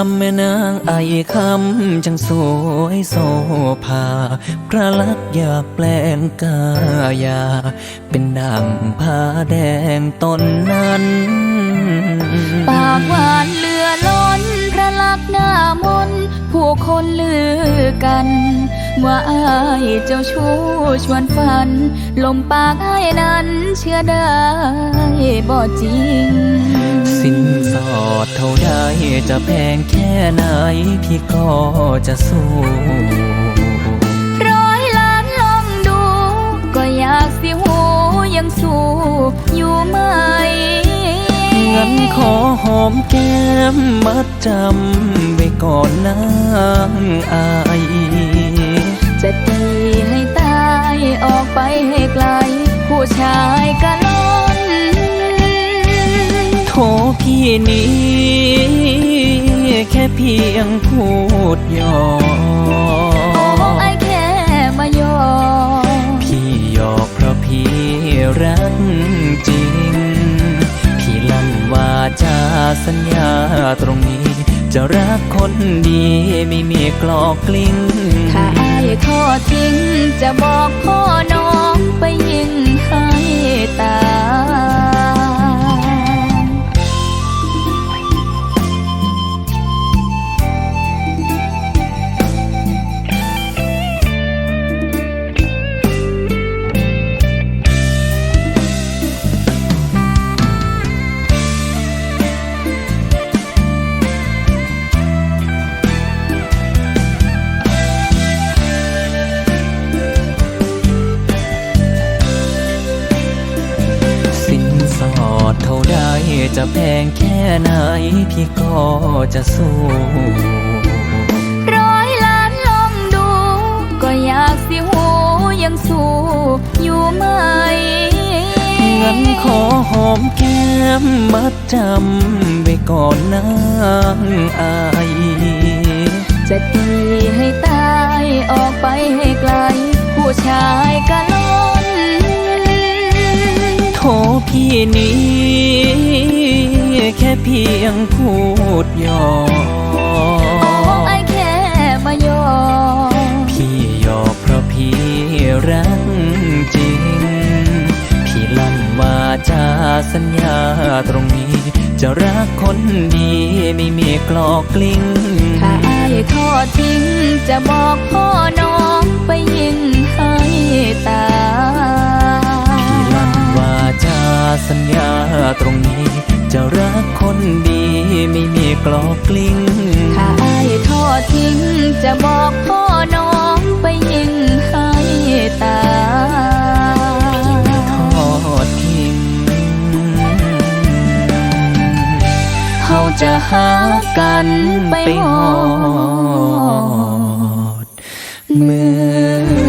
ดงามแม่นางไอคำจังสวยโสภาพระลักษณ์อยากแปลงกายา เป็นดังผ้าแดงตนนั้น ปากหวานเลือล้น พระลักษณ์หน้ามน ผู้คนลือกัน ว่าอายเจ้าชู้ชวนฝัน ลมปากอายนั้นเชื่อได้บ่จริง สินสอดเท่าใดจะแพงแค่ไหน พี่ก็จะสู้ ร้อยล้านลองดู ก็อยากสิหูยังสู้อยู่ไหมงั้นขอหอมแก้มมัดจำไว้ก่อนนางอาย จะตีให้ตายออกไปให้ไกล ผู้ชายกะล้น พี่นี้ แค่เพียงพูดหยอโอ้ไอแค่มายอมพี่หยอกเพราะพี่รักจริง พี่ลั่นว่าจาสัญญาตรงนี้ จะรักคนดีไม่มีกลอกกลิ้งถ้าไอายทอดทิ้งจะบอกพ่อน้องไปยิงให้ตาย ดเท่าใดจะแพงแค่ไหน พี่ก็จะสู้ ร้อยล้านลองดู ก็อยากสิหูยังสู้อยู่ไหมงั้นขอหอมแก้มมัดจำไว้ก่อนนางอายจะตีให้ตายออกไปให้ไกล ผู้ชาย พี่นี้ แค่เพียงพูดหยอโอ้ไอแค่มายอมพี่หยอกเพราะพี่รักจริง พี่ลั่นว่าจาสัญญาตรงนี้ จะรักคนดีไม่มีกลอกกลิ้ง ถ้าอายทอดทิ้งจะบอกพ่อน้อง กคนดีไม่มีกลอกกลิ้ง ถ้าอายทอดทิ้งจะบอกพ่อน้องไปยิงให้ตายทอดทิ้งเขาจะหากันไปหอดเมื่อ